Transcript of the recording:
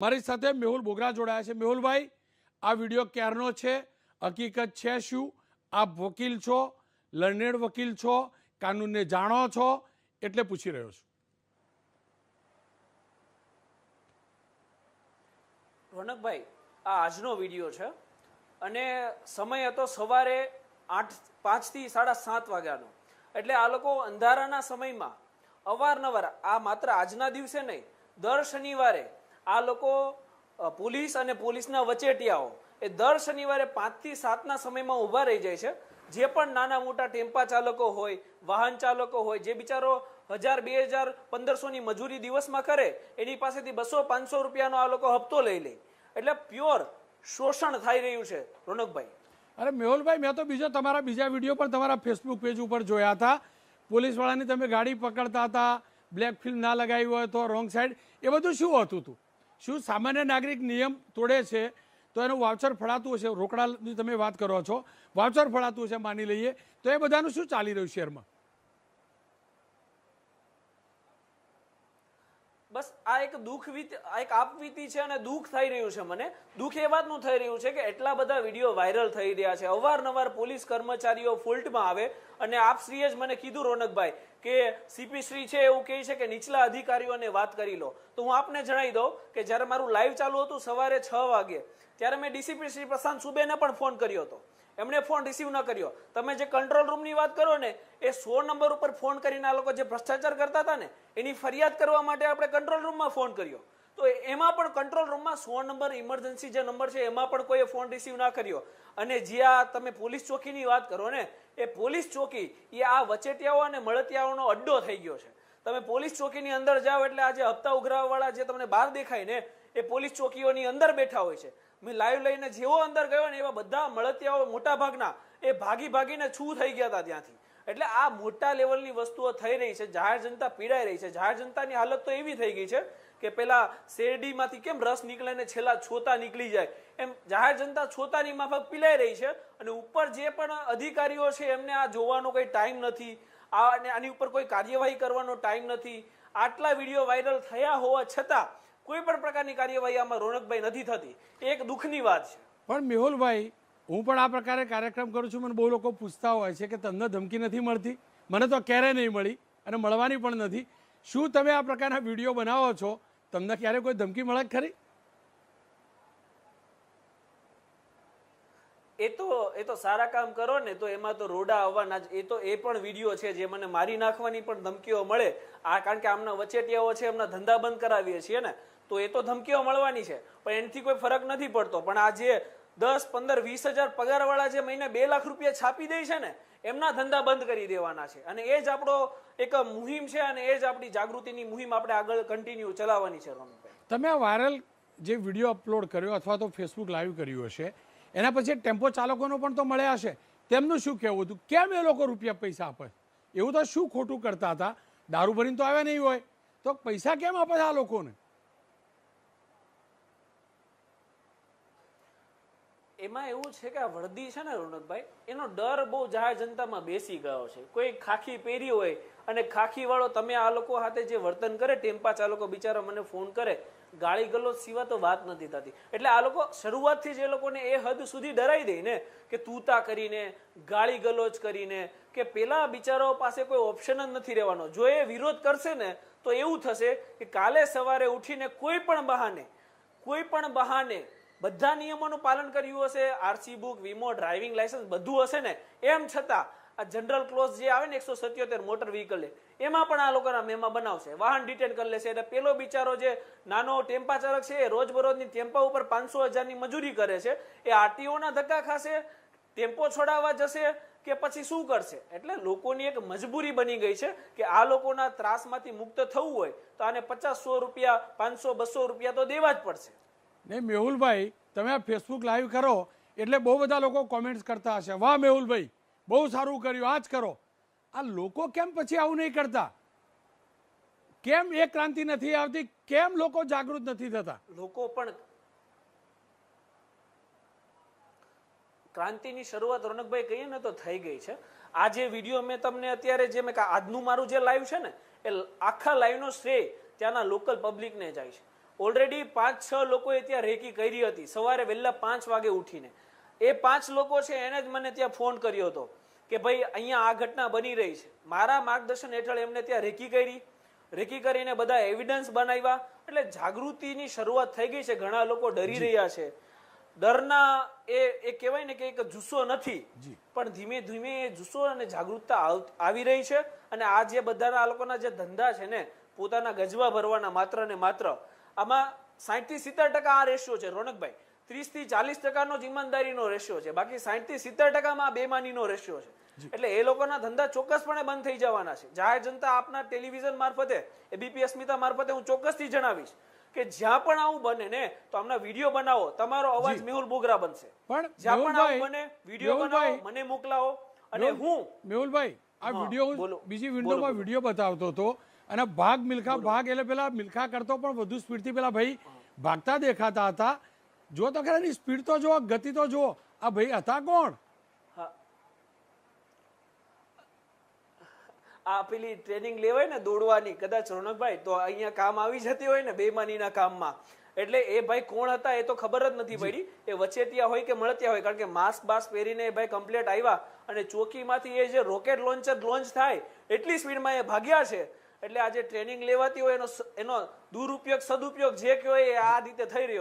મારી સાથે મેહુલ બોગરા જોડાયા છે. મેહુલભાઈ, આ વીડિયો ક્યારનો છે? હકીકત છે શું? આપ વકીલ છો, લર્નેડ વકીલ છો, કાનૂનને જાણો છો, એટલે પૂછી રહ્યો છું. રોનકભાઈ, આ આજનો વીડિયો છે અને સમય હતો સવારે આઠ, પાંચથી સાડા સાત વાગ્યાનો. એટલે આ લોકો અંધારાના સમયમાં અવારનવાર, આ માત્ર આજના દિવસે નહીં, દર શનિવારે આ લોકો પોલીસ અને પોલીસના વચેટિયાઓ એ દર શનિવારે પાંચથી સાતના સમયમાં ઊભા રહી જાય છે. જે પણ નાના મોટા ટેમ્પા ચાલકો હોય, વાહન ચાલકો હોય, જે બિચારો હજાર, બે હજાર, પંદરસોની મજૂરી દિવસમાં કરે, એની પાસેથી બસો, પાંચસો રૂપિયાનો આ લોકો હપ્તો લઈ લે. એટલે પ્યોર શોષણ થઈ રહ્યું છે, રોનકભાઈ. અરે મેહુલભાઈ, મેં તો બીજો તમારા બીજા વીડિયો પણ તમારા ફેસબુક પેજ ઉપર જોયા હતા. પોલીસવાળાની તમે ગાડી પકડતા હતા બ્લેક ફિલ્મ ના લગાવી હોય તો રોંગ સાઈડ એ બધું શું હતું હતું શું સામાન્ય નાગરિક નિયમ તોડે છે? તો એનું વાવચર ફળાતું હશે. રોકડાની તમે વાત કરો છો. વાવચર ફળાતું હશે માની લઈએ. તો એ બધાનું શું ચાલી રહ્યું શહેરમાં બસ આ એક દુઃખ આ એક આપવીતી છે અને દુઃખ થઈ રહ્યું છે મને. દુઃખ એ વાતનું થઈ રહ્યું છે કે એટલા બધા વીડિયો વાયરલ થઈ રહ્યા છે. અવારનવાર પોલીસ કર્મચારીઓ ફોલ્ટમાં આવે અને આપશ્રીએ જ મને કીધું રોનકભાઈ કે સીપી શ્રી છે એવું કહે છે કે નીચલા અધિકારીઓને વાત કરી લો. તો હું આપને જણાવી દઉં કે જ્યારે મારું લાઈવ ચાલુ હતું સવારે છ વાગે, ત્યારે મેં ડીસીપી શ્રી પ્રશાંત સુબેને પણ ફોન કર્યો હતો. એમણે ફોન રિસીવ ન કર્યો. તમે જે કંટ્રોલ રૂમની વાત કરો ને, એ સો નંબર ઉપર ફોન કરીને આ લોકો જે ભ્રષ્ટાચાર કરતા હતા ને, એની ફરિયાદ કરવા માટે આપણે કંટ્રોલ રૂમમાં ફોન કર્યો. તો એમાં પણ કંટ્રોલ રૂમમાં સો નંબર ઇમરજન્સી જે નંબર છે, એમાં પણ કોઈએ ફોન રિસીવ ના કર્યો. અને જે આ તમે પોલીસ ચોકીની વાત કરો ને, એ પોલીસ ચોકી એ આ વચેટિયાઓ અને મળતિયાઓનો અડ્ડો થઈ ગયો છે. તમે પોલીસ ચોકીની અંદર જાઓ એટલે આ જે હપ્તા ઉઘરાવવાળા જે તમને બહાર દેખાય ને, એ પોલીસ ચોકીઓની અંદર બેઠા હોય છે. મેં લાઈવ લઈને જેવો અંદર ગયો ને એવા બધા મળતિયાઓ મોટા ભાગના એ ભાગી ભાગીને છૂ થઈ ગયા હતા ત્યાંથી. એટલે આ મોટા લેવલની વસ્તુઓ થઈ રહી છે, જાહેર જનતા પીડાઈ રહી છે. જાહેર જનતાની હાલત તો એવી થઈ ગઈ છે કે પેલા શેરડીમાંથી કેમ રસ નીકળે ને છેલ્લા છોતા નીકળી જાય? એમ જાહેર જનતા છોતાની માફક પીલાઈ રહી છે અને ઉપર જે પણ અધિકારીઓ છે એમને આ જોવાનો કોઈ ટાઈમ નથી, આ આની ઉપર કોઈ કાર્યવાહી કરવાનો ટાઈમ નથી. આટલા વીડિયો વાયરલ થયા હોવા છતાં કોઈ પણ પ્રકારની કાર્યવાહી આમાં રોનકભાઈ નથી થતી. એક દુઃખની વાત છે. પણ મેહુલભાઈ હું પણ આ પ્રકારે કાર્યક્રમ કરું છું મને બહુ લોકો પૂછતા હોય છે કે તમને ધમકી નથી મળતી? મને તો ક્યારેય નહીં મળી અને મળવાની પણ નથી. શું તમે આ પ્રકારના વીડિયો બનાવો છો? તમને ક્યારે કોઈ ધમકી મળે ખરી? એ તો એ તો સારા કામ કરો ને તો એમાં તો રોડા આવવાના જ. એ તો એ પણ વીડિયો છે જે મને મારી નાખવાની પણ ધમકીઓ મળે. આ કારણ કે આમના વચેટિયાઓ છે એમના ધંધા બંધ કરાવીએ છીએ ને. તો એ તો ધમકીઓ મળવાની છે. પણ એનાથી કોઈ ફરક નથી પડતો. પણ આ જે દસ, પંદર, વીસ હજાર પગારવાળા જે મહિને બે લાખ રૂપિયા છાપી દે છે ને, એમના ધંધા બંધ કરી દેવાના છે. અને એ જ આપણો એક મુહિમ છે અને એ જ આપણી જાગૃતિની મુહિમ આપણે આગળ કન્ટિન્યુ ચલાવવાની છે રોનકભાઈ તમે વાયરલ જે વીડિયો અપલોડ કર્યો અથવા તો ફેસબુક લાઈવ કર્યું હશે, એના પછી ટેમ્પો ચાલકોનો પણ તો મળ્યા હશે. તેમનું શું કહેવું હતું? કેમ એ લોકો રૂપિયા પૈસા આપે? એવું તો શું ખોટું કરતા હતા? દારૂ ભરીને તો આવ્યા નહીં હોય. તો પૈસા કેમ આપે છે આ લોકોને? એમાં એવું છે કે આ વર્દી છે ને રોનકભાઈ, એનો ડર બહુ જાહેર જનતામાં બેસી ગયો છે. કોઈ ખાખી પહેરી હોય અને ખાખી વાળો તમે આ લોકો હાથે જે વર્તન કરે ટેમ્પા ચાલકો બિચારા મને ફોન કરે, ગાળી ગલોચ સિવાય તો વાત નથી થતી. એટલે આ લોકો શરૂઆતથી જ એ લોકોને એ હદ સુધી ડરાઈ દે ને કે તૂતા કરીને, ગાળી ગલોચ કરીને, કે પેલા બિચારાઓ પાસે કોઈ ઓપ્શન જ નથી રહેવાનો. જો એ વિરોધ કરશે ને, તો એવું થશે કે કાલે સવારે ઉઠીને કોઈ પણ બહાને, કોઈ પણ બહાને બધા નિયમોનું પાલન કર્યું હશે આરસી બુક વીમો ડ્રાઇવિંગ લાયસન્સ બધું હશે ને? એમ છતાં આ જનરલ ક્લોઝ જે આવે ને એકસો સત્યોતેર મોટર વ્હીકલ એમાં પણ આ લોકોના મેમા બનાવશે. વાહન ડિટેન કરી લેશે. એટલે પેલો બિચારો જે નાનો ટેમ્પા ચાલક છે, એ રોજબરોજની ટેમ્પા ઉપર પાંચસો હજારની મજૂરી કરે છે. એ આરટીઓના ધક્કા ખાશે, ટેમ્પો છોડાવવા જશે કે પછી શું કરશે? એટલે લોકોની એક મજબૂરી બની ગઈ છે કે આ લોકોના ત્રાસમાંથી મુક્ત થવું હોય તો આને પચાસ સો રૂપિયા, પાંચસો, બસો રૂપિયા તો દેવા જ પડશે. ને મેહુલભાઈ, તમે આ ફેસબુક લાઈવ કરો, એટલે બહુ બધા લોકો કોમેન્ટ્સ કરતા હશે. વાહ, મેહુલભાઈ, બહુ સારું કર્યું આ જ કરો. આ લોકો કેમ પછી આવું નહીં કરતા? કેમ એ ક્રાંતિ નથી આવતી? કેમ લોકો જાગૃત નથી થતા? લોકો પણ ક્રાંતિની શરૂઆત રોનકભાઈ કહીએ ને તો થઈ ગઈ છે. આ જે વીડિયો મેં તમને અત્યારે જે મેં આજનું મારું જે લાઈવ છે ને, એ આખા લાઈવનો શ્રેય ત્યાંના લોકલ પબ્લિકને જાય છે. ઓલરેડી પાંચ છ લોકોએ ત્યાં રેકી કરી હતી. સવારે વહેલા પાંચ વાગે ઉઠીને. એ પાંચ લોકો છે એને જ મને ત્યાં ફોન કર્યો હતો કે ભાઈ અહીંયા આ ઘટના બની રહી છે. મારા માર્ગદર્શન હેઠળ એમને ત્યાં રેકી કરી. રેકી કરીને બધા એવિડન્સ બનાવ્યા. એટલે જાગૃતિની શરૂઆત થઈ ગઈ છે. ઘણા લોકો ડરી રહ્યા છે. ડરના એ એ કહેવાય ને કે એક જુસ્સો નથી. પણ ધીમે ધીમે એ જુસ્સો અને જાગૃતતા આવી રહી છે. અને આ જે બધાના આ લોકોના જે ધંધા છે ને પોતાના ગજવા ભરવાના માત્ર ને માત્ર આમાં સાઠથી સિત્તેર ટકા આ રેશિયો છે રોનકભાઈ. ત્રીસથી ચાલીસ ટકાનો જ ઈમાનદારીનો રેશિયો છે. બાકી સાઠથી સિત્તેર ટકામાં બેમાનીનો રેશિયો છે. એટલે એ લોકોના ધંધા ચોક્કસપણે બંધ થઈ જવાના છે. જાહેર જનતા આપના ટેલિવિઝન મારફતે એબીપી અસ્મિતા મારફતે હું ચોક્કસથી જણાવીશ કે જ્યાં પણ આવું બને ને તો આમના વીડિયો બનાવો. તમારો અવાજ મેહુલ બોગરા બનશે. પણ જ્યાં પણ આવું બને વીડિયો બનાવો મને મોકલાવો. અને હું મેહુલભાઈ આ વીડિયો. બીજી વિન્ડોમાં વીડિયો બતાવતો હતો. અને ભાગ મિલખા, ભાગ એટલે પેલા મિલખા કરતો પણ વધુ સ્પીડથી પેલા ભાઈ ભાગતા દેખાતા હતા. જો તો ખરા સ્પીડ તો જુઓ, ગતિ તો જુઓ. આ ભાઈ હતા કોણ. આ પેલી ટ્રેનિંગ લેવાય ને દોડવાની, કદાચ રોનકભાઈ, તો અહીંયા કામ આવી જતી હોય ને બેમાનીના કામમાં. એટલે એ ભાઈ કોણ હતા એ તો ખબર જ નથી પડી. એ વચેટિયા હોય કે મળતિયા હોય, કારણ કે માસ્ક બાસ્ક પહેરીને એ ભાઈ કમ્પ્લેટ આવ્યા અને ચોકીમાંથી એ જે રોકેટ લોન્ચર લોન્ચ થાય, એટલી સ્પીડમાં એ ભાગ્યા છે. એટલે આ જે ટ્રેનિંગ લેવાતી હોય એનો એનો દુરુપયોગ, સદુપયોગ જે કહેવાય એ આ રીતે થઈ રહ્યો